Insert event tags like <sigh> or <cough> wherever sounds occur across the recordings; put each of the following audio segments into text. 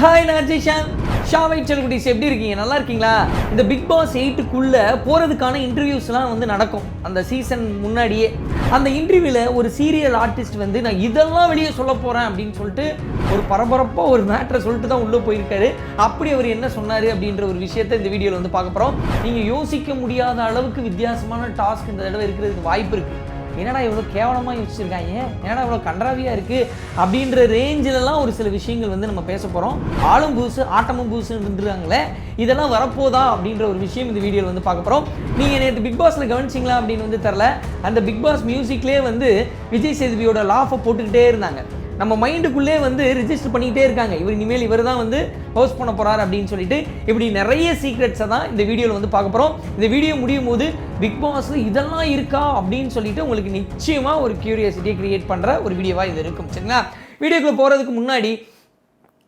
Hi நான் ஜெய்ஷான் ஷாவை செல்குடிஸ் எப்படி இருக்கீங்க? நல்லா இருக்கீங்களா? இந்த பிக் பாஸ் எயிட்டுக்குள்ளே போகிறதுக்கான இன்டர்வியூஸ்லாம் வந்து நடக்கும். அந்த சீசன் முன்னாடியே. அந்த இன்டர்வியூவில் ஒரு சீரியல் ஆர்டிஸ்ட் வந்து நான் இதெல்லாம் வெளியே சொல்ல போகிறேன் அப்படின்னு சொல்லிட்டு ஒரு பரபரப்பாக ஒரு மேட்ரை சொல்லிட்டு தான் உள்ளே போயிருக்காரு. அப்படி அவர் என்ன சொன்னார் அப்படின்ற ஒரு விஷயத்தை இந்த வீடியோவில் வந்து பார்க்க போகிறோம் நீங்கள் யோசிக்க முடியாத அளவுக்கு வித்தியாசமான டாஸ்க் இந்த தடவை இருக்கிறதுக்கு வாய்ப்பு இருக்குது என்னடா இவ்வளோ கேவலமாக யோசிச்சிருக்காங்க? என்னடா இவ்வளோ கன்றாவியாக இருக்குது அப்படின்ற ரேஞ்சிலலாம் ஒரு சில விஷயங்கள் வந்து நம்ம பேச போகிறோம் ஆளும் பூசு ஆட்டமும் பூசுன்னு இதெல்லாம் வரப்போதா அப்படின்ற ஒரு விஷயம் இந்த வீடியோவில் வந்து பார்க்க போகிறோம் நீங்கள் நேற்று பிக் பாஸில் கவனிச்சிங்களா அப்படின்னு வந்து தெரில அந்த பிக் பாஸ் மியூசிக்லேயே வந்து விஜய் சேதுபியோட லாஃபை போட்டுக்கிட்டே இருந்தாங்க. நம்ம மைண்டுக்குள்ளே வந்து ரிஜிஸ்டர் பண்ணிக்கிட்டே இருக்காங்க. இவர் இனிமேல் இவர் தான் வந்து ஹோஸ்ட் பண்ண போகிறார் அப்படின்னு சொல்லிட்டு இப்படி நிறைய சீக்ரெட்ஸை தான் இந்த வீடியோவில் வந்து பார்க்க போகிறோம் இந்த வீடியோ முடியும் போது பிக் பாஸ் இதெல்லாம் இருக்கா அப்படின்னு சொல்லிட்டு உங்களுக்கு நிச்சயமாக ஒரு கியூரியாசிட்டியை கிரியேட் பண்ணுற ஒரு வீடியோவாக இது இருக்கும். சரிங்களா? வீடியோக்குள்ளே போகிறதுக்கு முன்னாடி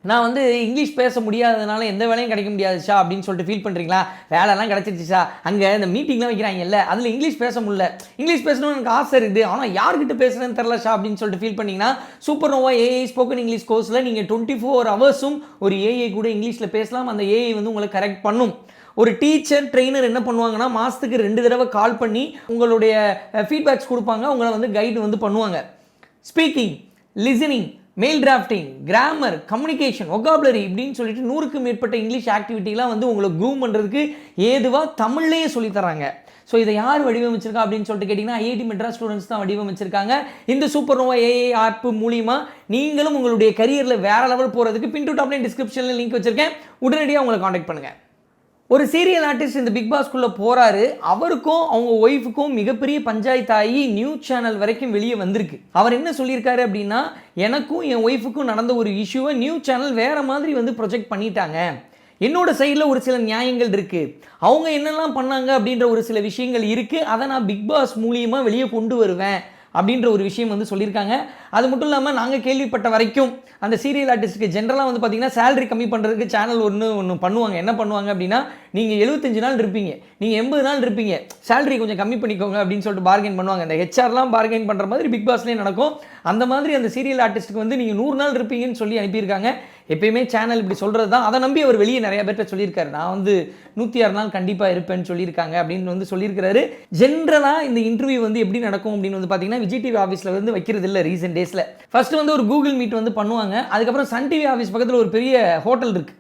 நான் வந்து இங்கிலீஷ் பேச முடியாததுனால எந்த வேலையும் கிடைக்க முடியாது ஷா அப்படின்னு சொல்லிட்டு ஃபீல் பண்ணுறீங்களா வேலைலாம் கிடச்சிருச்சுச்சா அங்கே இந்த மீட்டிங்லாம் வைக்கிறாங்கல்ல அதில் இங்கிலீஷ் பேச முடியல. இங்கிலீஷ் பேசணும்னு எனக்கு ஆசை இருக்குது. ஆனால் யார்கிட்ட பேசுகிறேன்னு தெரில ஷா அப்படின்னு சொல்லிட்டு ஃபீல் பண்ணிங்கன்னா super Nova AI spoken English கோர்ஸில் நீங்கள் டுவெண்ட்டி ஃபோர் ஹவர்ஸும் ஒரு ஏஐ கூட இங்கிலீஷில் பேசலாம். அந்த ஏஐ வந்து உங்களை கரெக்ட் பண்ணும். ஒரு டீச்சர் ட்ரெயினர் என்ன பண்ணுவாங்கன்னா மாதத்துக்கு ரெண்டு தடவை கால் பண்ணி உங்களுடைய ஃபீட்பேக்ஸ் கொடுப்பாங்க. உங்களை வந்து கைடு வந்து பண்ணுவாங்க. Speaking listening mail drafting grammar communication vocabulary இப்படின்னு சொல்லிட்டு நூறுக்கு மேற்பட்ட இங்கிலீஷ் ஆக்டிவிட்டிலாம் வந்து உங்களை க்ரூம் பண்ணுறதுக்கு ஏதுவாக தமிழ்லேயே சொல்லித் தராங்க ஸோ இதை யார் வடிவமைச்சிருக்கா அப்படின்னு சொல்லிட்டு கேட்டிங்கன்னா ஐஐடி மெட்ராஸ் ஸ்டூடெண்ட்ஸ் தான் வடிவமைச்சிருக்காங்க. இந்த சூப்பர் நோவா ஏஐ ஆப் மூலிமா நீங்களும் உங்களுடைய கரியரில் வேற லெவல் போகிறதுக்கு பின் டு டாப்லைன் டிஸ்கிரிப்ஷனில் லிங்க் வச்சிருக்கேன். உடனடியாக உங்களை காண்டாக்ட் பண்ணுங்கள் ஒரு சீரியல் ஆர்டிஸ்ட் இந்த பிக் பாஸ்க்குள்ளே போகிறாரு அவருக்கும் அவங்க ஒய்ஃபுக்கும் மிகப்பெரிய பஞ்சாயத்தாகி நியூஸ் சேனல் வரைக்கும் வெளியே வந்திருக்கு. அவர் என்ன சொல்லியிருக்காரு அப்படின்னா எனக்கும் என் ஒய்ஃபுக்கும் நடந்த ஒரு இஷ்யூவை நியூஸ் சேனல் வேறு மாதிரி வந்து ப்ரொஜெக்ட் பண்ணிட்டாங்க. என்னோட சைடில் ஒரு சில நியாயங்கள் இருக்குது அவங்க என்னெல்லாம் பண்ணாங்க அப்படின்ற ஒரு சில விஷயங்கள் இருக்குது அதை நான் பிக் பாஸ் மூலியமாக வெளியே கொண்டு வருவேன். அப்படின்ற ஒரு விஷயம் வந்து சொல்லியிருக்காங்க. அது மட்டும் இல்லாமல் நாங்கள் கேள்விப்பட்ட வரைக்கும் அந்த சீரியல் ஆர்டிஸ்ட்டுக்கு ஜென்ரலாக வந்து பார்த்தீங்கன்னா சேலரி கம்மி பண்ணுறதுக்கு சேனல் ஒன்று ஒன்று பண்ணுவாங்க. என்ன பண்ணுவாங்க அப்படின்னா நீங்கள் எழுபத்தஞ்சு நாள் இருப்பீங்க. நீங்கள் எண்பது நாள் இருப்பீங்க. சேலரி கொஞ்சம் கம்மி பண்ணிக்கோங்க அப்படின்னு சொல்லிட்டு பார்கெயின் பண்ணுவாங்க. அந்த ஹெச்ஆர்லாம் பார்கெயின் பண்ணுற மாதிரி பிக் பாஸ்லேயே நடக்கும். அந்த மாதிரி அந்த சீரியல் ஆர்டிஸ்ட்டுக்கு வந்து நீங்கள் நூறு நாள் இருப்பீங்கன்னு சொல்லி அனுப்பியிருக்காங்க. எப்பயுமே சேனல் இப்படி சொல்கிறது தான் அதை நம்பி அவர் வெளியே நிறைய பேர்ட்ட சொல்லியிருக்காரு. நான் வந்து நூற்றி ஆறு நாள் கண்டிப்பாக இருப்பேன்னு சொல்லியிருக்காங்க அப்படின்னு வந்து சொல்லியிருக்காரு ஜென்ரலாக இந்த இன்டர்வியூ வந்து எப்படி நடக்கும் அப்படின்னு வந்து பார்த்தீங்கன்னா விஜய் டிவி ஆஃபீஸில் வந்து வைக்கிறது இல்லை ரீசெண்ட் டேஸில் ஃபஸ்ட்டு வந்து ஒரு கூகுள் மீட் வந்து பண்ணுவாங்க. அதுக்கப்புறம் சன் டிவி ஆஃபீஸ் பக்கத்தில் ஒரு பெரிய ஹோட்டல் இருக்குது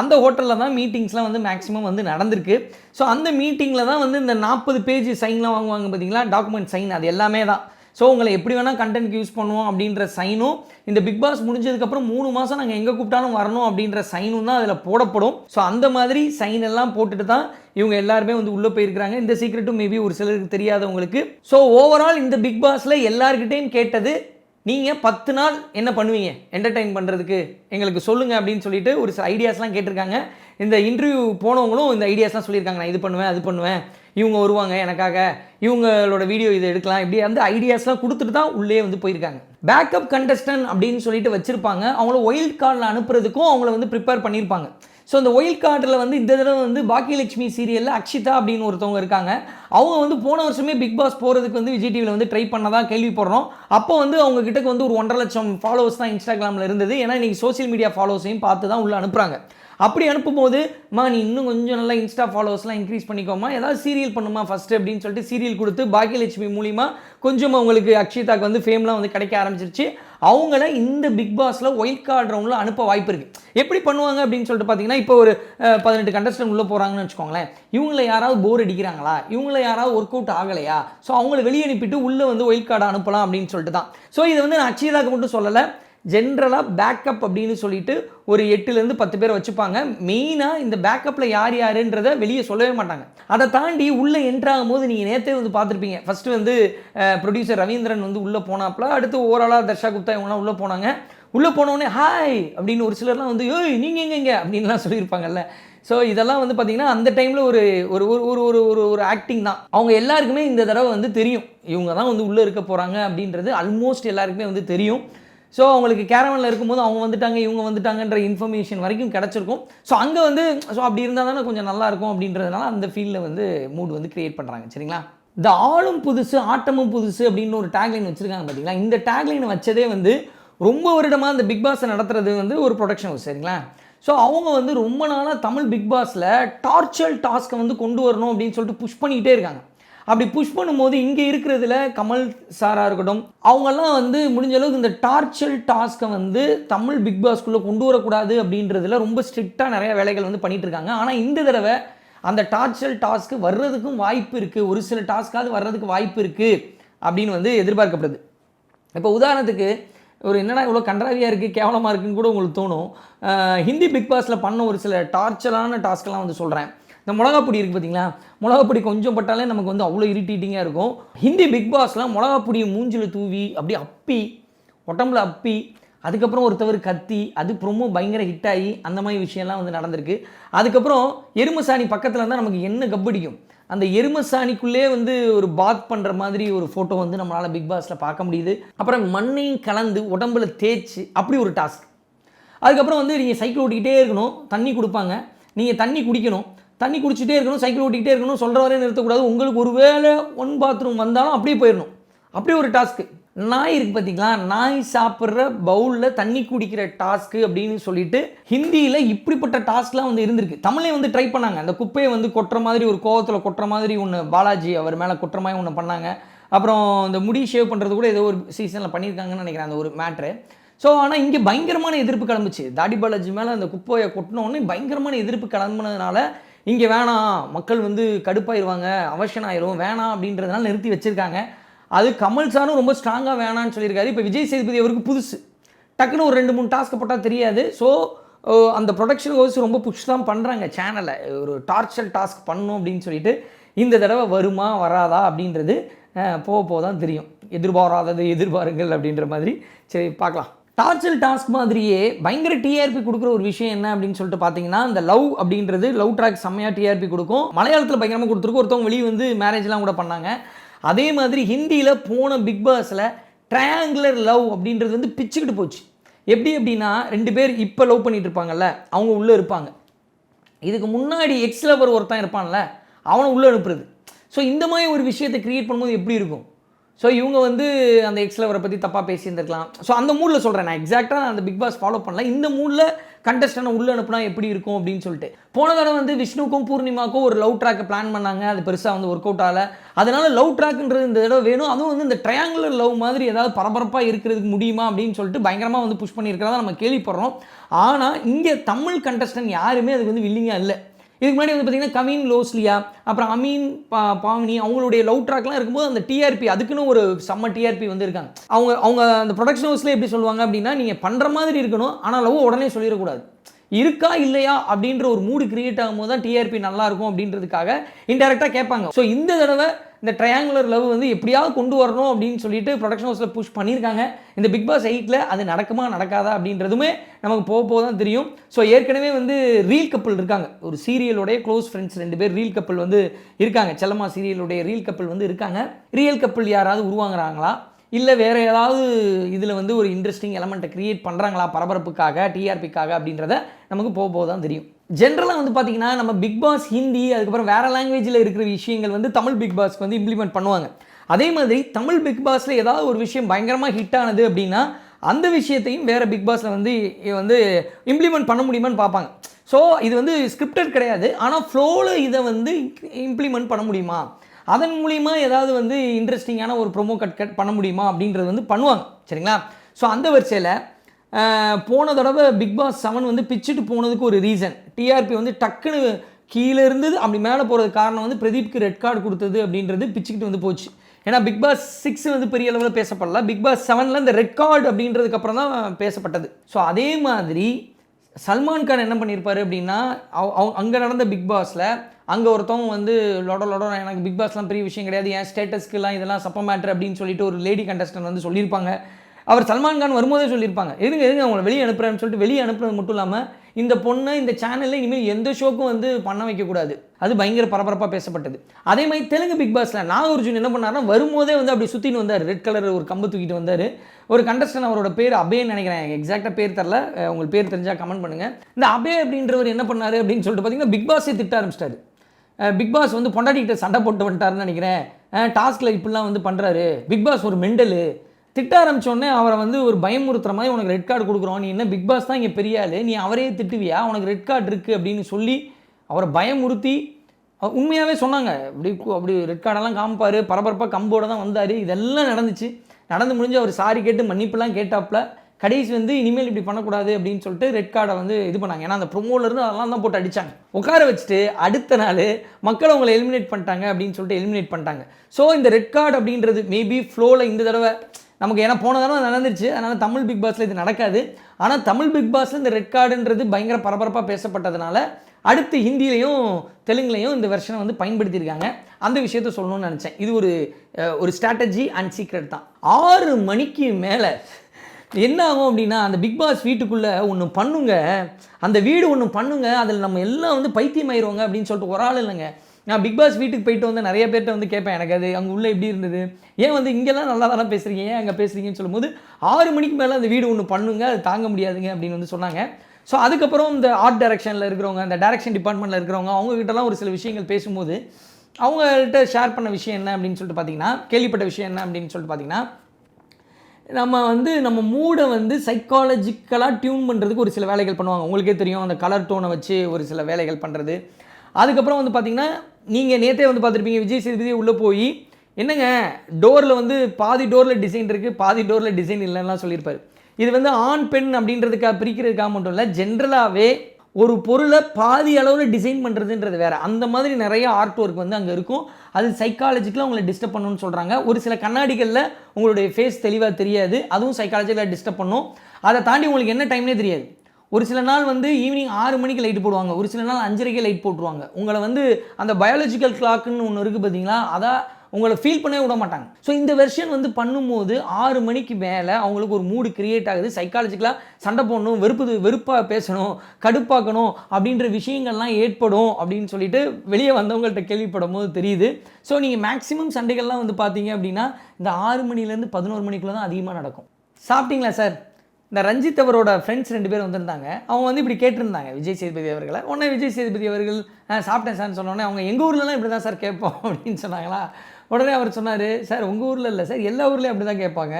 அந்த ஹோட்டலில் தான் மீட்டிங்ஸ்லாம் வந்து மேக்ஸிமம் வந்து நடந்திருக்கு. ஸோ அந்த மீட்டிங்கில் தான் வந்து இந்த நாற்பது பேஜ் சைன்லாம் வாங்குவாங்க பார்த்தீங்களா டாக்குமெண்ட் சைன் அது எல்லாமே தான். ஸோ உங்களை எப்படி வேணால் கண்டென்ட் யூஸ் பண்ணுவோம் அப்படின்ற சைனும் இந்த பிக் பாஸ் முடிஞ்சதுக்கப்புறம் மூணு மாதம் நாங்கள் எங்கே கூப்பிட்டாலும் வரணும் அப்படின்ற சைனும் தான் அதில் போடப்படும். ஸோ அந்த மாதிரி சைன் எல்லாம் போட்டுட்டு தான் இவங்க எல்லாருமே வந்து உள்ளே போயிருக்கிறாங்க. இந்த சீக்ரெட்டும் மேபி ஒரு சிலருக்கு தெரியாதவங்களுக்கு. ஸோ ஓவரால் இந்த பிக் பாஸில் எல்லாருக்கிட்டையும் கேட்டது நீங்கள் பத்து நாள் என்ன பண்ணுவீங்க? என்டர்டைன் பண்ணுறதுக்கு எங்களுக்கு சொல்லுங்கள் அப்படின்னு சொல்லிட்டு ஒரு சில ஐடியாஸ்லாம் கேட்டிருக்காங்க. இந்த இன்டர்வியூ போனவங்களும் இந்த ஐடியாஸ்லாம் சொல்லியிருக்காங்க. நான் இது பண்ணுவேன் அது பண்ணுவேன். இவங்க வருவாங்க எனக்காக. இவங்களோட வீடியோ இதை எடுக்கலாம். இப்படி வந்து ஐடியாஸ்லாம் கொடுத்துட்டு தான் உள்ளே வந்து போயிருக்காங்க. பேக்கப் கண்டஸ்டன் அப்படின்னு சொல்லிட்டு வச்சுருப்பாங்க. அவங்கள ஒயில்ட் கார்டில் அனுப்புறதுக்கும் அவங்கள வந்து ப்ரிப்பேர் பண்ணியிருப்பாங்க ஸோ அந்த ஒயில் கார்டில் வந்து இந்த தடவை வந்து பாக்கியலட்சுமி சீரியலில் அக்ஷிதா அப்படின்னு ஒருத்தவங்க இருக்காங்க. அவங்க வந்து போன வருஷமே பிக் பாஸ் போகிறதுக்கு வந்து விஜய் டிவியில் வந்து ட்ரை பண்ணதான் கேள்விப்படுறோம். அப்போ வந்து அவங்க கிட்டக்கு வந்து ஒரு ஒன்றரை லட்சம் ஃபாலோவர்ஸ் தான் இன்ஸ்டாகிராமில் இருந்தது. ஏன்னா இன்றைக்கி சோஷியல் மீடியா ஃபாலோவர்ஸையும் பார்த்து தான் உள்ளே அனுப்புகிறாங்க அப்படி அனுப்பும்போது மா நீ இன்னும் கொஞ்சம் நல்லா இன்ஸ்டா ஃபாலோவர்ஸ்லாம் இன்க்ரீஸ் பண்ணிக்கோமா ஏதாவது சீரியல் பண்ணுமா ஃபஸ்ட்டு அப்படின்னு சொல்லிட்டு சீரியல் கொடுத்து பாக்கியலட்சுமி மூலிமா கொஞ்சம் அவங்களுக்கு அக்ஷிதாக்கு வந்து ஃபேம்லாம் வந்து கிடைக்க ஆரம்பிச்சிருச்சு. அவங்கள இந்த பிக் பாஸில் ஒயிட் கார்டு ரவுண்டில் அனுப்ப வாய்ப்பு இருக்குது எப்படி பண்ணுவாங்க அப்படின்னு சொல்லிட்டு பார்த்தீங்கன்னா இப்போ ஒரு பதினெட்டு கண்டஸ்டன் உள்ளே போகிறாங்கன்னு வச்சுக்கோங்களேன். இவங்களை யாராவது போர் அடிக்கிறாங்களா? இவங்களை யாராவது ஒர்க் அவுட் ஆகலையா? ஸோ அவங்கள வெளியே அனுப்பிட்டு உள்ளே வந்து ஒயிட் கார்டு அனுப்பலாம் அப்படின்னு சொல்லிட்டு தான் ஸோ இதை வந்து நான் அக்ஷிதாக்கு மட்டும் சொல்லலை. ஜென்ரலாக பேக்கப் அப்படின்னு சொல்லிட்டு ஒரு எட்டுலேருந்து பத்து பேர் வச்சுப்பாங்க. மெயினாக இந்த பேக்கப்பில் யார் யாருன்றதை வெளியே சொல்லவே மாட்டாங்க. அதை தாண்டி உள்ளே என்ட்ராகும் போது நீங்கள் நேற்றே வந்து பார்த்துருப்பீங்க. ஃபஸ்ட்டு வந்து ப்ரொடியூசர் ரவீந்திரன் வந்து உள்ளே போனாப்புல அடுத்து ஓவராலாக தர்ஷா குப்தா இவங்களாம் உள்ளே போனாங்க. உள்ளே போனோடனே ஹாய் அப்படின்னு ஒரு சிலர்லாம் வந்து ஏய் நீங்கள் எங்கெங்க அப்படின்லாம் சொல்லியிருப்பாங்கல்ல. ஸோ இதெல்லாம் வந்து பார்த்தீங்கன்னா அந்த டைமில் ஒரு ஒரு ஒரு ஒரு ஒரு ஒரு ஒரு ஆக்டிங் தான். அவங்க எல்லாருக்குமே இந்த தடவை வந்து தெரியும். இவங்க தான் வந்து உள்ளே இருக்க போகிறாங்க அப்படின்றது ஆல்மோஸ்ட் எல்லாருக்குமே வந்து தெரியும். ஸோ அவங்களுக்கு கேரவனில் இருக்கும்போது அவங்க வந்துட்டாங்க இவங்க வந்துட்டாங்கன்ற இன்ஃபர்மேஷன் வரைக்கும் கிடச்சிருக்கும். ஸோ அங்கே வந்து ஸோ அப்படி இருந்தால் தானே கொஞ்சம் நல்லாயிருக்கும் அப்படின்றதுனால அந்த ஃபீல்டில் வந்து மூட் வந்து கிரியேட் பண்ணுறாங்க சரிங்களா? இந்த ஆளும் புதுசு ஆட்டமும் புதுசு அப்படின்னு ஒரு டேக்லைன் வச்சுருக்காங்க பார்த்தீங்களா இந்த டேக்லைனை வச்சதே வந்து ரொம்ப வருடமாக இந்த பிக் பாஸை நடத்துறது வந்து ஒரு ப்ரொடக்ஷன் ஹவுஸ் சரிங்களா? ஸோ அவங்க வந்து ரொம்ப நாளாக தமிழ் பிக் பாஸில் டார்ச்சல் டாஸ்க்கை வந்து கொண்டு வரணும் அப்படின்னு சொல்லிட்டு புஷ் பண்ணிக்கிட்டே இருக்காங்க. அப்படி புஷ் பண்ணும்போது இங்கே இருக்கிறதுல கமல் சாராக இருக்கட்டும் அவங்கெல்லாம் வந்து முடிஞ்ச அளவுக்கு இந்த டார்ச்சல் டாஸ்க்கை வந்து தமிழ் பிக் பாஸ்க்குள்ளே கொண்டு வரக்கூடாது அப்படின்றதுல ரொம்ப ஸ்ட்ரிக்டாக நிறைய வேலைகள் வந்து பண்ணிகிட்டு இருக்காங்க. ஆனால் இந்த தடவை அந்த டார்ச்சல் டாஸ்க்கு வர்றதுக்கும் வாய்ப்பு இருக்குது ஒரு சில டாஸ்க்காவது வர்றதுக்கு வாய்ப்பு இருக்குது அப்படின்னு வந்து எதிர்பார்க்கப்படுது. இப்போ உதாரணத்துக்கு ஒரு என்னடா இவ்வளோ கன்றாவியாக இருக்குது கேவலமாக இருக்குன்னு கூட உங்களுக்கு தோணும். ஹிந்தி பிக் பாஸில் பண்ண ஒரு சில டார்ச்சரான டாஸ்க்கெல்லாம் வந்து சொல்கிறேன் இந்த மிளகாப்பொடி இருக்குது பார்த்தீங்களா மிளகாப்பொடி கொஞ்சம் பட்டாலே நமக்கு வந்து அவ்வளோ இரிட்டேட்டிங்காக இருக்கும். ஹிந்தி பிக் பாஸ்லாம் மிளகாப்பொடியை மூஞ்சில் தூவி அப்படியே அப்பி உடம்புல அப்பி அதுக்கப்புறம் ஒருத்தவர் கத்தி அது ப்ரொமோ பயங்கர ஹிட் ஆகி அந்த மாதிரி விஷயம்லாம் வந்து நடந்திருக்கு. அதுக்கப்புறம் எருமசாணி பக்கத்தில் இருந்தால் நமக்கு என்ன கப்படிக்கும் அந்த எருமசாணிக்குள்ளே வந்து ஒரு பாத் பண்ணுற மாதிரி ஒரு ஃபோட்டோ வந்து நம்மளால் பிக் பாஸில் பார்க்க முடியுது. அப்புறம் மண்ணையும் கலந்து உடம்புல தேய்ச்சி அப்படி ஒரு டாஸ்க் அதுக்கப்புறம் வந்து நீங்கள் சைக்கிள் ஓட்டிக்கிட்டே இருக்கணும். தண்ணி கொடுப்பாங்க. நீங்கள் தண்ணி குடிக்கணும். தண்ணி குடிச்சிட்டே இருக்கணும் சைக்கிள் ஓட்டிக்கிட்டே இருக்கணும் சொல்கிற வரையும் நிறுத்தக்கூடாது. உங்களுக்கு ஒரு வேளை ஒன் பாத்ரூம் வந்தாலும் அப்படியே போயிடணும். அப்படி ஒரு டாஸ்க்கு நாய் இருக்கு பார்த்தீங்களா நாய் சாப்பிட்ற பவுலில் தண்ணி குடிக்கிற டாஸ்க்கு அப்படின்னு சொல்லிட்டு ஹிந்தியில் இப்படிப்பட்ட டாஸ்க்லாம் வந்து இருந்திருக்கு. தமிழே வந்து ட்ரை பண்ணாங்க. அந்த குப்பையை வந்து கொட்டுற மாதிரி ஒரு கோவத்தில் கொட்டுற மாதிரி ஒன்று பாலாஜி அவர் மேலே கொட்டுற மாதிரி ஒன்று பண்ணாங்க. அப்புறம் இந்த முடி ஷேவ் பண்ணுறது கூட ஏதோ ஒரு சீசனில் பண்ணியிருக்காங்கன்னு நினைக்கிறேன் அந்த ஒரு மேட்ரு ஸோ ஆனால் இங்கே பயங்கரமான எதிர்ப்பு கிளம்புச்சு. தாடி பாலாஜி மேலே அந்த குப்பையை கொட்டின பயங்கரமான எதிர்ப்பு கிளம்புனதுனால இங்கே வேணாம் மக்கள் வந்து கடுப்பாயிருவாங்க அவசியம் ஆயிரும் வேணாம் அப்படின்றதுனால நிறுத்தி வச்சுருக்காங்க. அது கமல் சாரும் ரொம்ப ஸ்ட்ராங்காக வேணான்னு சொல்லியிருக்காரு. இப்போ விஜய் சேதுபதி அவருக்கு புதுசு. டக்குன்னு ஒரு ரெண்டு மூணு டாஸ்க்கு போட்டால் தெரியாது. ஸோ அந்த ப்ரொடக்ஷன் ஹவுஸ் ரொம்ப புஷ் தான் பண்ணுறாங்க சேனலை ஒரு டார்ச்சர் டாஸ்க் பண்ணணும் அப்படின்னு சொல்லிட்டு இந்த தடவை வருமா வராதா அப்படின்றது போக போக தான் தெரியும். எதிர்பாராதது எதிர்பாருங்கள் அப்படின்ற மாதிரி. சரி பார்க்கலாம். டார்ச்சல் டாஸ்க் மாதிரியே பயங்கர டிஆர்பி கொடுக்குற ஒரு விஷயம் என்ன அப்படின்னு சொல்லிட்டு பார்த்தீங்கன்னா இந்த லவ் அப்படின்றது லவ் ட்ராக் செம்மையாக டிஆர்பி கொடுக்கும். மலையாளத்தில் பயங்கரமாக கொடுத்துருக்கு. ஒருத்தவங்க வெளியே வந்து மேரேஜ்லாம் கூட பண்ணாங்க. அதே மாதிரி ஹிந்தியில் போன பிக் பாஸில் ட்ரையாங்குலர் லவ் அப்படின்றது வந்து பிச்சுக்கிட்டு போச்சு. எப்படி அப்படின்னா ரெண்டு பேர் இப்போ லவ் பண்ணிட்டு இருப்பாங்கல்ல அவங்க உள்ளே இருப்பாங்க. இதுக்கு முன்னாடி எக்ஸ் லவர் ஒருத்தன் இருப்பான்ல அவனை உள்ளே அனுப்புறது. ஸோ இந்த மாதிரி ஒரு விஷயத்தை கிரியேட் பண்ணும்போது எப்படி இருக்கும்? ஸோ இவங்க வந்து அந்த எக்ஸ்லவரை பற்றி தப்பாக பேசியிருந்திருக்கலாம். ஸோ அந்த மூடில் சொல்கிறேன் நான் எக்ஸாக்டாக அந்த பிக் பாஸ் ஃபாலோ பண்ணல. இந்த மூடில் கண்டஸ்டனை உள்ளே அனுப்புனா எப்படி இருக்கும் அப்படின்னு சொல்லிட்டு. போன தடவை வந்து விஷ்ணுக்கும் பூர்ணிமாக்கும் ஒரு லவ் ட்ராக்கை பிளான் பண்ணாங்க. அது பெருசாக வந்து ஒர்க் அவுட் ஆகலை. அதனால லவ் ட்ராக்ன்றது இந்த தடவை வேணும். அதுவும் வந்து இந்த ட்ரையாங்குலர் லவ் மாதிரி ஏதாவது பரபரப்பாக இருக்கிறதுக்கு முடியுமா அப்படின்னு சொல்லிட்டு பயங்கரமாக வந்து புஷ் பண்ணியிருக்கிறதா நம்ம கேள்விப்படுறோம். ஆனால் இங்கே தமிழ் கண்டஸ்டன் யாருமே அதுக்கு வந்து வில்லிங்காக இல்லை. இதுக்கு முன்னாடி வந்து பார்த்தீங்கன்னா கவின் லோஸ்லியா அப்புறம் அமீன் பா பாவினி அவங்களுடைய லவ் ட்ராக்லாம் இருக்கும்போது அந்த டிஆர்பி அதுக்குன்னு ஒரு செம்ம டிஆர்பி வந்து இருக்காங்க. அவங்க அவங்க அந்த ப்ரொடக்ஷன் ஹவுஸில் எப்படி சொல்லுவாங்க அப்படின்னா நீங்கள் பண்ணுற மாதிரி இருக்கணும் ஆனால் லவ் உடனே சொல்லிடக்கூடாது. இருக்கா இல்லையா அப்படின்ற ஒரு மூடு கிரியேட் ஆகும்போது தான் டிஆர்பி நல்லா இருக்கும் அப்படின்றதுக்காக இன்டெரக்டாக கேட்பாங்க. ஸோ இந்த தடவை இந்த ட்ரையாங்குலர் லவ் வந்து எப்படியாவது கொண்டு வரணும் அப்படின்னு சொல்லிட்டு ப்ரொடக்ஷன் ஹவுஸில் புஷ் பண்ணியிருக்காங்க. இந்த பிக் பாஸ் எயிட்டில் அது நடக்குமா நடக்காதா அப்படின்றதுமே நமக்கு போக போக தான் தெரியும். ஸோ ஏற்கனவே வந்து ரீல் கப்பல் இருக்காங்க. ஒரு சீரியலோடைய க்ளோஸ் ஃப்ரெண்ட்ஸ் ரெண்டு பேர் ரீல் கப்பல் வந்து இருக்காங்க. செல்லம்மா சீரியலுடைய ரீல் கப்பல் வந்து இருக்காங்க. ரியல் கப்பல் யாராவது உருவாங்குறாங்களா? இல்லை வேறு ஏதாவது இதில் வந்து ஒரு இன்ட்ரெஸ்டிங் எலமெண்ட்டை கிரியேட் பண்ணுறாங்களா பரபரப்புக்காக டிஆர்பிக்காக அப்படின்றத நமக்கு போக போக தான் தெரியும் ஜென்ரலாக வந்து பார்த்தீங்கன்னா நம்ம பிக் பாஸ் ஹிந்தி அதுக்கப்புறம் வேறு லாங்குவேஜில் இருக்கிற விஷயங்கள் வந்து தமிழ் பிக் பாஸ்க்கு வந்து இம்ப்ளிமெண்ட் பண்ணுவாங்க. அதே மாதிரி தமிழ் பிக் பாஸில் ஏதாவது ஒரு விஷயம் பயங்கரமாக ஹிட் ஆனது அப்படின்னா அந்த விஷயத்தையும் வேறு பிக் பாஸில் வந்து வந்து இம்ப்ளிமெண்ட் பண்ண முடியுமான்னு பார்ப்பாங்க ஸோ இது வந்து ஸ்கிரிப்டட் கிடையாது. ஆனால் ஃப்ளோவில் இதை வந்து இம்ப்ளிமெண்ட் பண்ண முடியுமா? அதன் மூலிமா ஏதாவது வந்து இன்ட்ரெஸ்டிங்கான ஒரு ப்ரொமோ கட் கட் பண்ண முடியுமா அப்படின்றது வந்து பண்ணுவாங்க. சரிங்களா? ஸோ அந்த வரிசையில் போன தடவை பிக் பாஸ் செவன் வந்து பிச்சுட்டு போனதுக்கு ஒரு ரீசன் டிஆர்பி வந்து டக்குன்னு கீழே இருந்தது அப்படி மேலே போகிறதுக்கு காரணம் வந்து பிரதீப்க்கு ரெட் கார்டு கொடுத்தது அப்படின்றது பிச்சுக்கிட்டு வந்து போச்சு. ஏன்னா பிக் பாஸ் சிக்ஸ் வந்து பெரிய அளவில் பேசப்படல. பிக் பாஸ் செவனில் இந்த ரெட் கார்டு அப்படின்றதுக்கப்புறம் தான் பேசப்பட்டது. ஸோ அதே மாதிரி சல்மான் கான் என்ன பண்ணியிருப்பார் அப்படின்னா அங்கே நடந்த பிக் பாஸில் அங்கே ஒருத்தவங்க வந்து லொட லொட எனக்கு பிக் பாஸ்லாம் பெரிய விஷயம் கிடையாது என் ஸ்டேட்டஸ்க்குலாம் இதெல்லாம் சப்ப மேட்ரு அப்படின்னு சொல்லிட்டு ஒரு லேடி கண்டஸ்டன்ட் வந்து சொல்லியிருப்பாங்க. அவர் சல்மான் கான் வரும்போதே சொல்லியிருப்பாங்க. எதுங்க எதுங்க அவங்களை வெளியே அனுப்புறேன்னு சொல்லிட்டு வெளியே அனுப்புறது மட்டும் இல்லாமல் இந்த பொண்ணை இந்த சேனலில் இனிமேல் எந்த ஷோக்கும் வந்து பண்ண வைக்கக்கூடாது. அது பயங்கர பரபரப்பாக பேசப்பட்டது. அதே மாதிரி தெலுங்கு பிக் பாஸில் நாகார்ஜுன் என்ன பண்ணாருன்னா வரும்போதே வந்து அப்படி சுற்றின்னு வந்தார். ரெட் கலர் ஒரு கம்பு தூக்கிட்டு வந்தார். ஒரு கண்டஸ்டன் அவரோட பேர் அபேன்னு நினைக்கிறேன். எக்ஸாக்டாக பேர் தரல உங்களுக்கு பேர் தெரிஞ்சால் கமெண்ட் பண்ணுங்கள் இந்த அபே அப்படின்றவர் என்ன பண்ணார் அப்படின்னு சொல்லிட்டு பார்த்தீங்கன்னா பிக் பாஸே திட்ட ஆரம்பிச்சிட்டாரு. பிக் பாஸ் வந்து பொண்டாட்டிக்கிட்ட சண்டை போட்டு வந்துட்டாருன்னு நினைக்கிறேன். டாஸ்கில் இப்படிலாம் வந்து பண்ணுறாரு பிக் பாஸ் ஒரு மெண்டலு. திட்ட ஆரம்பிச்சோடனே அவரை வந்து ஒரு பயமுறுத்துற மாதிரி உனக்கு ரெட் கார்டு கொடுக்குறோம். நீ என்ன பிக் பாஸ் தான் இங்கே பெரிய ஆள். நீ அவரையே திட்டுவியா? உனக்கு ரெட் கார்டு இருக்குது அப்படின்னு சொல்லி அவரை பயமுறுத்தி உண்மையாகவே சொன்னாங்க. அப்படி அப்படி ரெட் கார்டெல்லாம் காமிப்பார். பரபரப்பாக கம்போட தான் வந்தார். இதெல்லாம் நடந்துச்சு. நடந்து முடிஞ்சு அவர் சாரி கேட்டு மன்னிப்புலாம் கேட்டாப்புல. கடைசி வந்து இனிமேல் இப்படி பண்ணக்கூடாது அப்படின்னு சொல்லிட்டு ரெட் கார்டை வந்து இது பண்ணாங்க. ஏன்னா அந்த ப்ரொமோலேருந்து அதெல்லாம் தான் போட்டு அடிச்சாங்க. உட்கார வச்சுட்டு அடுத்த நாள் மக்கள் அவங்களை எலிமினேட் பண்ணிட்டாங்க அப்படின்னு சொல்லிட்டு எலிமினேட் பண்ணிட்டாங்க. ஸோ இந்த ரெட் கார்டு அப்படின்றது மேபி ஃப்ளோவில் இந்த தடவை நமக்கு ஏன்னா போன தடவை நடந்துருச்சு. அதனால் தமிழ் பிக் பாஸில் இது நடக்காது. ஆனால் தமிழ் பிக் பாஸில் இந்த ரெட் கார்டுன்றது பயங்கர பரபரப்பாக பேசப்பட்டதுனால அடுத்து ஹிந்திலையும் தெலுங்குலையும் இந்த வெர்ஷனை வந்து பயன்படுத்தியிருக்காங்க. அந்த விஷயத்த சொல்லணும்னு நினச்சேன். இது ஒரு ஒரு ஸ்ட்ராட்டஜி அண்ட் சீக்ரெட் தான். ஆறு மணிக்கு மேலே என்ன ஆகும் அப்படின்னா அந்த பிக் பாஸ் வீட்டுக்குள்ளே ஒன்று பண்ணுங்க. அந்த வீடு ஒன்று பண்ணுங்க. அதில் நம்ம எல்லாம் வந்து பைத்தியமாயிருவாங்க அப்படின்னு சொல்லிட்டு ஒரு ஆள் இல்லைங்க. நான் பிக் பாஸ் வீட்டுக்கு போயிட்டு வந்து நிறைய பேர்கிட்ட வந்து கேட்பேன் எனக்கு அது அங்கே உள்ளே எப்படி இருந்தது? ஏன் வந்து இங்கெல்லாம் நல்லா தானே பேசுகிறீங்க ஏன் அங்கே பேசுகிறீங்கன்னு சொல்லும்போது ஆறு மணிக்கு மேலே அந்த வீடு ஒன்று பண்ணுங்க அது தாங்க முடியாதுங்க அப்படின்னு வந்து சொன்னாங்க. ஸோ அதுக்கப்புறம் இந்த ஆர்ட் டைரக்ஷனில் இருக்கிறவங்க இந்த டைரக்ஷன் டிபார்ட்மெண்ட்டில் இருக்கிறவங்க அவங்ககிட்டலாம் ஒரு சில விஷயங்கள் பேசும்போது அவங்கள்ட்ட ஷேர் பண்ண விஷயம் என்ன அப்படின்னு சொல்லிட்டு பார்த்தீங்கன்னா கேள்விப்பட்ட விஷயம் என்ன அப்படின்னு சொல்லிட்டு பார்த்தீங்கன்னா நம்ம வந்து நம்ம மூடை வந்து சைக்காலஜிக்கலாக டியூன் பண்ணுறதுக்கு ஒரு சில வேலைகள் பண்ணுவாங்க. உங்களுக்கே தெரியும் அந்த கலர் டோனை வச்சு ஒரு சில வேலைகள் பண்ணுறது அதுக்கப்புறம் வந்து பார்த்திங்கன்னா நீங்கள் நேற்றே வந்து பார்த்துருப்பீங்க விஜய் சேதுபதி உள்ளே போய் என்னங்க டோரில் வந்து பாதி டோரில் டிசைன் இருக்குது பாதி டோரில் டிசைன் இல்லைன்னா சொல்லியிருப்பாரு. இது வந்து ஆண் பெண் அப்படின்றதுக்காக பிரிக்கிறதுக்காக மட்டும் இல்லை ஜென்ரலாகவே ஒரு பொருளை பாதி அளவில் டிசைன் பண்ணுறதுன்றது வேறு. அந்த மாதிரி நிறைய ஆர்ட் ஒர்க் வந்து அங்கே இருக்கும். அது சைக்காலஜிக்கலாக உங்களை டிஸ்டர்ப் பண்ணணும்னு சொல்கிறாங்க ஒரு சில கண்ணாடிகளில் உங்களுடைய ஃபேஸ் தெளிவாக தெரியாது. அதுவும் சைக்காலஜிக்கலாக டிஸ்டர்ப் பண்ணும். அதை தாண்டி உங்களுக்கு என்ன டைம்னே தெரியாது. ஒரு சில நாள் வந்து ஈவினிங் ஆறு மணிக்கு லைட் போடுவாங்க. ஒரு சில நாள் அஞ்சரைக்கே லைட் போட்டுருவாங்க. உங்களை வந்து அந்த பயாலஜிக்கல் கிளாக்குன்னு ஒன்று இருக்குது பார்த்தீங்களா அதான் உங்களை ஃபீல் பண்ணவே விட மாட்டாங்க. ஸோ இந்த வெர்ஷன் வந்து பண்ணும்போது ஆறு மணிக்கு மேலே அவங்களுக்கு ஒரு மூடு கிரியேட் ஆகுது. சைக்காலஜிக்கலாக சண்டை போடணும் வெறுப்பு வெறுப்பாக பேசணும் கடுப்பாக்கணும் அப்படின்ற விஷயங்கள்லாம் ஏற்படும் அப்படின்னு சொல்லிட்டு வெளியே வந்தவங்கள்ட்ட கேள்விப்படும் போது தெரியுது. ஸோ நீங்கள் மேக்ஸிமம் சண்டைகள்லாம் வந்து பார்த்தீங்க அப்படின்னா இந்த ஆறு மணிலேருந்து பதினோரு மணிக்குள்ளே தான் அதிகமாக நடக்கும். சாப்பிட்டீங்களா சார் இந்த ரஞ்சித் அவரோட ஃப்ரெண்ட்ஸ் ரெண்டு பேர் வந்திருந்தாங்க. அவங்க வந்து இப்படி கேட்டிருந்தாங்க விஜய் சேதுபதி அவர்களை. உடனே விஜய் சேதுபதி அவர்கள் சாப்பிட்டேன் சார்னு சொன்னோடனே அவங்க எங்கள் ஊர்லலாம் இப்படி தான் சார் கேட்போம் <laughs> அப்படின்னு சொன்னாங்களா? உடனே அவர் சொன்னார் சார் உங்கள் ஊரில் இல்லை சார் எல்லா ஊர்லேயும் அப்படி தான் கேட்பாங்க.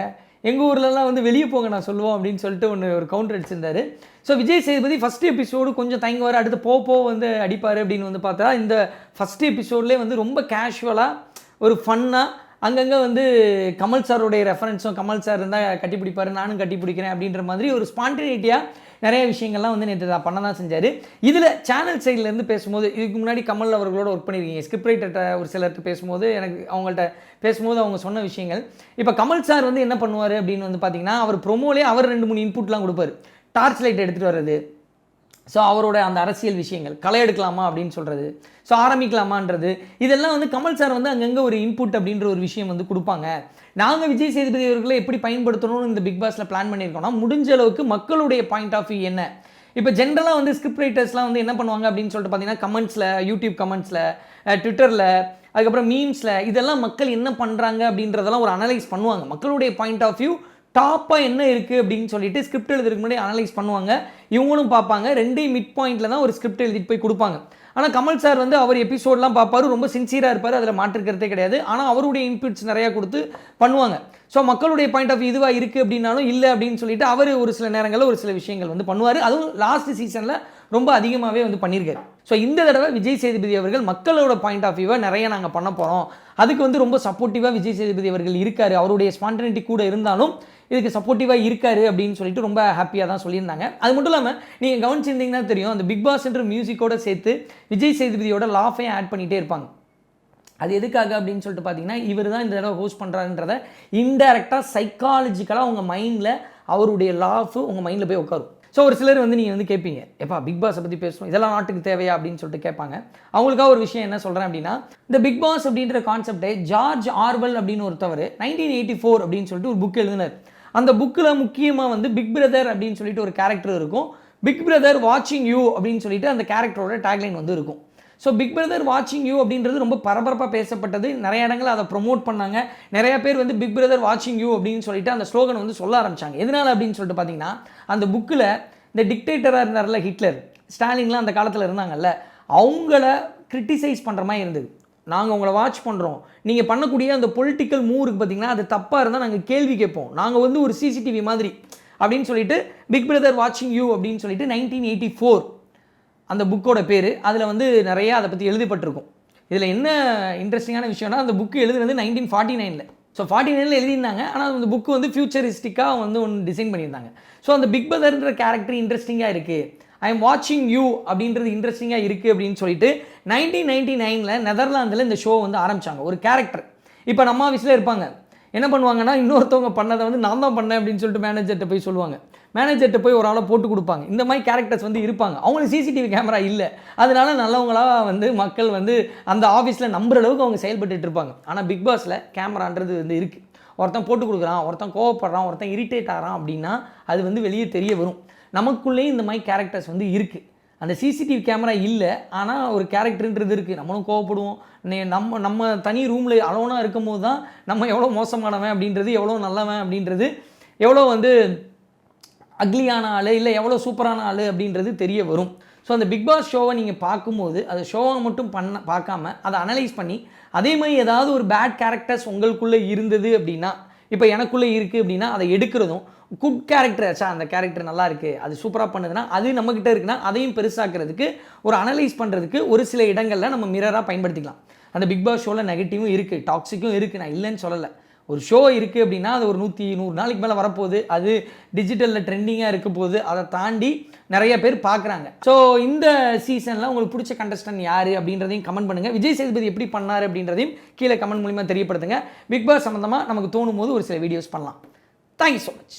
எங்கள் ஊர்லலாம் வந்து வெளியே போங்க நான் சொல்லுவோம் அப்படின்னு சொல்லிட்டு ஒன்று ஒரு counter அடிச்சிருந்தாரு. So Vijay Sethupathi first episode கொஞ்சம் தயங்குவார் அடுத்து போ போ வந்து அடிப்பார் அப்படின்னு வந்து பார்த்தா இந்த ஃபஸ்ட் எபிசோட்லேயே வந்து ரொம்ப கேஷுவலாக ஒரு ஃபன்னாக அங்கங்கே வந்து கமல் சாருடைய ரெஃபரன்ஸும் கமல் சார் இருந்தால் கட்டிப்பிடிப்பார் நானும் கட்டிப்பிடிக்கிறேன் அப்படின்ற மாதிரி ஒரு ஸ்பான்டினிட்டியாக நிறைய விஷயங்கள்லாம் வந்து நேற்று பண்ண தான் செஞ்சார். இதில் சேனல் சைட்லேருந்து பேசும்போது இதுக்கு முன்னாடி கமல் அவர்களோட ஒர்க் பண்ணியிருக்கீங்க ஸ்கிரிப்ட் ரைட்டர்கிட்ட ஒரு சிலர்கிட்ட பேசும்போது எனக்கு அவங்கள்ட்ட பேசும்போது அவங்க சொன்ன விஷயங்கள். இப்போ கமல் சார் வந்து என்ன பண்ணுவார் அப்படின்னு வந்து பார்த்தீங்கன்னா அவர் ப்ரொமோலே அவர் ரெண்டு மூணு இன்புட்லாம் கொடுப்பாரு. டார்ச் லைட் எடுத்துகிட்டு வர்றது. ஸோ அவரோட அந்த அரசியல் விஷயங்கள் களை எடுக்கலாமா அப்படின்னு சொல்கிறது ஸோ ஆரம்பிக்கலாமான்றது இதெல்லாம் வந்து கமல் சார் வந்து அங்கங்கே ஒரு இன்புட் அப்படின்ற ஒரு விஷயம் வந்து கொடுப்பாங்க. நாங்கள் விஜய் சேதுபதி அவர்களை எப்படி பயன்படுத்தணும்னு இந்த பிக் பாஸில் பிளான் பண்ணியிருக்கோம்னா முடிஞ்ச அளவுக்கு மக்களுடைய பாயிண்ட் ஆஃப் வியூ என்ன? இப்போ ஜென்ரலாக வந்து ஸ்கிரிப்ட் ரைட்டர்ஸ்லாம் வந்து என்ன பண்ணுவாங்க அப்படின்னு சொல்லிட்டு பார்த்தீங்கன்னா கமெண்ட்ஸில் யூடியூப் கமெண்ட்ஸில் ட்விட்டரில் அதுக்கப்புறம் மீம்ஸில் இதெல்லாம் மக்கள் என்ன பண்ணுறாங்க அப்படின்றதெல்லாம் ஒரு அனலைஸ் பண்ணுவாங்க. மக்களுடைய பாயிண்ட் ஆஃப் வியூ டாப்பாக என்ன இருக்குது அப்படின்னு சொல்லிட்டு ஸ்கிரிப்ட் எழுதுறதுக்கு முன்னாடி அனலைஸ் பண்ணுவாங்க. இவங்களும் பார்ப்பாங்க. ரெண்டையும் மிட் பாயிண்டில் தான் ஒரு ஸ்கிரிப்ட் எழுதிட்டு போய் கொடுப்பாங்க. ஆனால் கமல் சார் வந்து அவர் எபிசோட்லாம் பார்ப்பாரு. ரொம்ப சின்சியராக இருப்பார். அதில் மாற்றுக்கிறதே கிடையாது. ஆனால் அவருடைய இன்புட்ஸ் நிறையா கொடுத்து பண்ணுவாங்க. ஸோ மக்களுடைய பாயிண்ட் ஆஃப் இதுவாக இருக்குது அப்படின்னாலும் இல்லை அப்படின்னு சொல்லிட்டு அவர் ஒரு சில நேரங்களில் ஒரு சில விஷயங்கள் வந்து பண்ணுவார். அதுவும் லாஸ்ட் சீசனில் ரொம்ப அதிகமாகவே வந்து பண்ணியிருக்காரு ஸோ இந்த தடவை விஜய் சேதுபதி அவர்கள் மக்களோட பாயிண்ட் ஆஃப் வியூவை நிறைய நாங்கள் பண்ண போகிறோம் அதுக்கு வந்து ரொம்ப சப்போர்ட்டிவாக விஜய் சேதுபதி அவர்கள் இருக்கார். அவருடைய ஸ்பான்டனிட்டி கூட இருந்தாலும் இதுக்கு சப்போர்ட்டிவாக இருக்காரு அப்படின்னு சொல்லிட்டு ரொம்ப ஹாப்பியாக தான் சொல்லியிருந்தாங்க. அது மட்டும் இல்லாமல் நீங்கள் கவனிச்சிருந்தீங்கன்னா தெரியும் அந்த பிக் பாஸ் என்ற மியூசிக்கோட சேர்த்து விஜய் சேதுபதியோட லாஃபையும் ஆட் பண்ணிகிட்டே இருப்பாங்க. அது எதுக்காக அப்படின்னு சொல்லிட்டு பார்த்தீங்கன்னா இவர் தான் இந்த தடவை ஹோஸ்ட் பண்ணுறாருன்றத இன்டெரக்டாக சைக்காலஜிக்கலாக உங்கள் மைண்டில் அவருடைய லாஃபு உங்கள் மைண்டில் போய் உட்காரும். ஸோ ஒரு சிலர் வந்து நீங்கள் வந்து கேட்பீங்க எப்பா பிக் பாஸை பற்றி பேசணும் இதெல்லாம் நாட்டுக்கு தேவையா? அப்படின்னு சொல்லிட்டு கேட்பாங்க. அவங்களுக்காக ஒரு விஷயம் என்ன சொல்கிறேன் அப்படின்னா இந்த பிக் பாஸ் அப்படின்ற கான்செப்டை ஜார்ஜ் ஆர்வல் அப்படின்னு ஒருத்தவர் நைன்டீன் எயிட்டி ஃபோர் அப்படின்னு சொல்லிட்டு ஒரு புக் எழுதினார். அந்த புக்கில் முக்கியமாக வந்து பிக் பிரதர் அப்படின்னு சொல்லிட்டு ஒரு கேரக்டர் இருக்கும். பிக் பிரதர் வாட்சிங் யூ அப்படின்னு சொல்லிட்டு அந்த கேரக்டரோட டேக்லைன் வந்து இருக்கும். ஸோ பிக் பிரதர் வாட்சிங் யூ அப்படின்றது ரொம்ப பரபரப்பாக பேசப்பட்டது. நிறைய இடங்கள் அதை ப்ரொமோட் பண்ணாங்க. நிறைய பேர் வந்து பிக் பிரதர் வாட்சிங் யூ அப்படின்னு சொல்லிட்டு அந்த ஸ்லோகன் வந்து சொல்ல ஆரம்பிச்சாங்க. எதனால அப்படின்னு சொல்லிட்டு பார்த்தீங்கன்னா அந்த புக்கில் இந்த டிக்டேட்டராக இருந்தார்ல ஹிட்லர் ஸ்டாலின்லாம் அந்த காலத்தில் இருந்தாங்கல்ல அவங்கள கிரிட்டிசைஸ் பண்ணுற மாதிரி இருந்தது. நாங்கள் உங்களை வாட்ச் பண்ணுறோம் நீங்கள் பண்ணக்கூடிய அந்த பொலிட்டிக்கல் மூவ் பார்த்தீங்கன்னா அது தப்பாக இருந்தால் நாங்கள் கேள்வி கேட்போம். நாங்கள் வந்து ஒரு சிசிடிவி மாதிரி அப்படின்னு சொல்லிட்டு பிக் பிரதர் வாட்சிங் யூ அப்படின்னு சொல்லிட்டு நைன்டீன் எயிட்டி ஃபோர் அந்த புக்கோட பேர் அதில் வந்து நிறையா அதை பற்றி எழுதப்பட்டிருக்கும். இதில் என்ன இன்ட்ரெஸ்டிங்கான விஷயம்னா அந்த புக்கு எழுதுனது நைன்டீன் ஃபார்ட்டி நைனில் ஸோ ஃபார்ட்டி நைனில் எழுதியிருந்தாங்க ஆனால் அந்த புக்கு வந்து ஃபியூச்சரிஸ்டிக்காக வந்து ஒன்று டிசைன் பண்ணியிருந்தாங்க. ஸோ அந்த பிக் பதர்ன்ற கேரக்டர் இன்ட்ரெஸ்டிங்காக இருக்குது ஐ எம் வாட்சிங் யூ அப்படின்றது இன்ட்ரெஸ்டிங்காக இருக்குது அப்படின்னு சொல்லிட்டு நைன்டீன் நைன்டி நைனில் நெதர்லாந்தில் இந்த ஷோ வந்து ஆரம்பிச்சாங்க. ஒரு கேரக்டர் இப்போ நம்ம ஆஃபீஸில் இருப்பாங்க. என்ன பண்ணுவாங்கன்னா இன்னொருத்தவங்க பண்ணதை வந்து நான் தான் பண்ணேன் அப்படின்னு சொல்லிட்டு மேனேஜர்கிட்ட போய் சொல்லுவாங்க. மேனேஜர்கிட்ட போய் ஒரு ஆளை போட்டு கொடுப்பாங்க. இந்த மாதிரி கேரக்டர்ஸ் வந்து இருப்பாங்க. அவங்களுக்கு சிசிடிவி கேமரா இல்லை. அதனால நல்லவங்களாக வந்து மக்கள் வந்து அந்த ஆஃபீஸில் நம்புற அளவுக்கு அவங்க செயல்பட்டு இருப்பாங்க. ஆனால் பிக் பாஸில் கேமரான்றது வந்து இருக்குது ஒருத்தன் போட்டு கொடுக்குறான் ஒருத்தன் கோவப்படுறான் ஒருத்தன் இரிட்டேட் ஆகிறான் அப்படின்னா அது வந்து வெளியே தெரிய வரும். நமக்குள்ளேயும் இந்த மாதிரி கேரக்டர்ஸ் வந்து இருக்குது அந்த சிசிடிவி கேமரா இல்லை ஆனால் ஒரு கேரக்டர்ன்றது இருக்குது நம்மளும் கோவப்படுவோம். நே- நம்ம நம்ம தனி ரூமில் அலோனாக இருக்கும் போது தான் நம்ம எவ்வளோ மோசமானவன் அப்படின்றது எவ்வளோ நல்லவன் அப்படின்றது எவ்வளோ வந்து அக்லியான ஆள் இல்லை எவ்வளோ சூப்பரான ஆள் அப்படின்றது தெரிய வரும். ஸோ அந்த பிக் பாஸ் ஷோவை நீங்கள் பார்க்கும்போது அது ஷோவை மட்டும் பண்ண பார்க்காம அதை அனலைஸ் பண்ணி அதே மாதிரி ஏதாவது ஒரு பேட் கேரக்டர்ஸ் உங்களுக்குள்ளே இருந்தது அப்படின்னா இப்போ எனக்குள்ளே இருக்குது அப்படின்னா அதை எடுக்கிறதும் குட் கேரக்டர் சார் அந்த கேரக்டர் நல்லா இருக்குது அது சூப்பராக பண்ணுதுன்னா அது நம்மக்கிட்ட இருக்குன்னா அதையும் பெருசாக்குறதுக்கு ஒரு அனலைஸ் பண்ணுறதுக்கு ஒரு சில இடங்களில் நம்ம மிரராக பயன்படுத்திக்கலாம். அந்த பிக் பாஸ் ஷோவில் நெகட்டிவும் இருக்குது டாக்ஸிக்கும் இருக்குது நான் இல்லைன்னு சொல்லலை. ஒரு ஷோ இருக்குது அப்படின்னா அது ஒரு நூற்றி நூறு நாளைக்கு மேலே வரப்போகுது. அது டிஜிட்டலில் ட்ரெண்டிங்காக இருக்க போகுது. அதை தாண்டி நிறைய பேர் பார்க்குறாங்க ஸோ இந்த சீசனில் உங்களுக்கு பிடிச்ச கண்டஸ்டன்ட் யார் அப்படின்றதையும் கமெண்ட் பண்ணுங்கள் விஜய் சேதுபதி எப்படி பண்ணார் அப்படின்றதையும் கீழே கமெண்ட் மூலிமா தெரியப்படுத்துங்க. பிக் பாஸ் சம்மந்தமாக நமக்கு தோணும் போது ஒரு சில வீடியோஸ் பண்ணலாம். தேங்க்யூ ஸோ மச்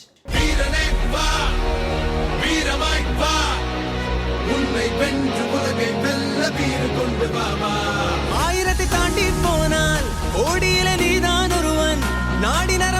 உன்னை வென்று உலகை வெல்ல வீறு கொண்டு வா வா. ஆயிரத்தை தாண்டி போனால் நீதான் நாடின